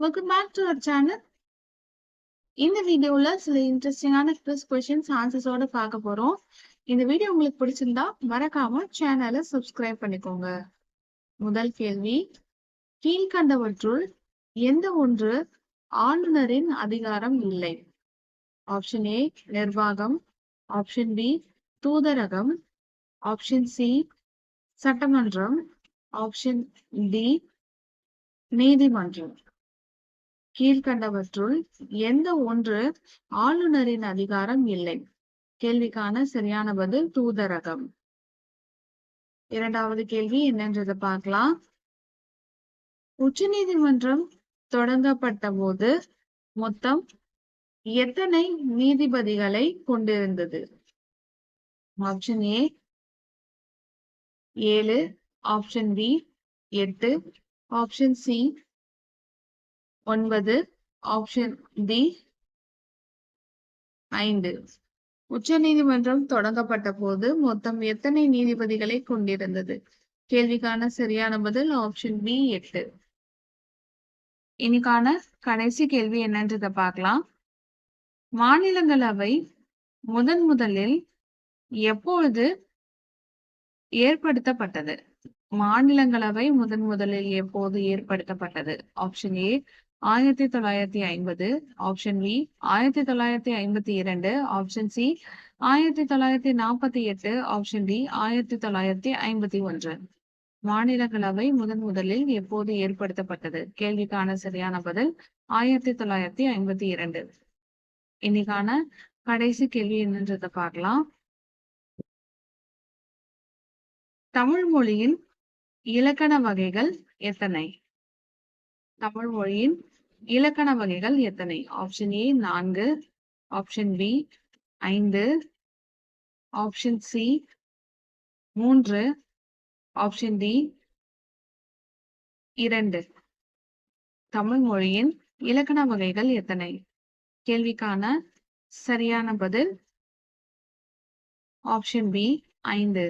Welcome back to our channel இந்த வீடியோல சில இன்ட்ரெஸ்டிங்கான குவிஸ் கொஷின்ஸ் ஆன்சர்ஸோட பார்க்க போறோம். இந்த வீடியோ உங்களுக்கு பிடிச்சிருந்தா மறக்காம சேனலை சப்ஸ்கிரைப் பண்ணிக்கோங்க. முதல் கேள்வி கீழ்கண்டவற்றுள் எந்த ஒன்று ஆளுநரின் அதிகாரம் இல்லை? ஆப்ஷன் ஏ நிர்வாகம். ஆப்ஷன் பி தூதரகம். ஆப்ஷன் சி சட்டமன்றம். ஆப்ஷன் டி நீதிமன்றம். கீழ்கண்டவற்றுள் எந்த ஒன்று ஆளுநரின் அதிகாரம் இல்லை. கேள்விக்கான சரியான பதில் தூதரகம். இரண்டாவது கேள்வி என்னன்றதை பார்க்கலாம். உச்சநீதிமன்றம் தொடங்கப்பட்ட போது மொத்தம் எத்தனை நீதிபதிகளை கொண்டிருந்தது? ஆப்ஷன் ஏ ஏழு. ஆப்ஷன் பி எட்டு. ஆப்ஷன் சி ஒன்பது ஆப்ஷன் டி ஐந்து. உச்ச நீதிமன்றம் தொடங்கப்பட்ட போது மொத்தம் எத்தனை நீதிபதிகளை கொண்டிருந்தது? கேள்விக்கான சரியான பதில் ஆப்ஷன் பி எட்டு. இன்னைக்கான கடைசி கேள்வி என்னன்றத பார்க்கலாம். மாநிலங்களவை முதன் முதலில் எப்பொழுது ஏற்படுத்தப்பட்டது? மாநிலங்களவை முதன் முதலில் எப்போது ஏற்படுத்தப்பட்டது? ஆப்ஷன் ஏ ஆயிரத்தி தொள்ளாயிரத்தி ஐம்பது ஆப்ஷன் பி ஆயிரத்தி தொள்ளாயிரத்தி ஐம்பத்தி இரண்டு ஆப்ஷன் சி ஆயிரத்தி தொள்ளாயிரத்தி நாற்பத்தி எட்டு ஆப்ஷன் டி ஆயிரத்தி தொள்ளாயிரத்தி ஐம்பத்தி ஒன்று. மாநிலங்களவை முதன் முதலில் எப்போது ஏற்படுத்தப்பட்டது? கேள்விக்கான சரியான பதில் ஆயிரத்தி தொள்ளாயிரத்தி ஐம்பத்தி இரண்டு. இன்னைக்கான கடைசி கேள்வி என்னன்றதை பார்க்கலாம். தமிழ் மொழியின் இலக்கண வகைகள் எத்தனை? தமிழ் மொழியின் இலக்கண வகைகள் எத்தனை? ஆப்ஷன் ஏ நான்கு ஆப்ஷன் பி ஐந்து ஆப்ஷன் சி மூன்று ஆப்ஷன் டி இரண்டு. தமிழ் மொழியின் இலக்கண வகைகள் எத்தனை? கேள்விக்கான சரியான பதில் ஆப்ஷன் பி ஐந்து.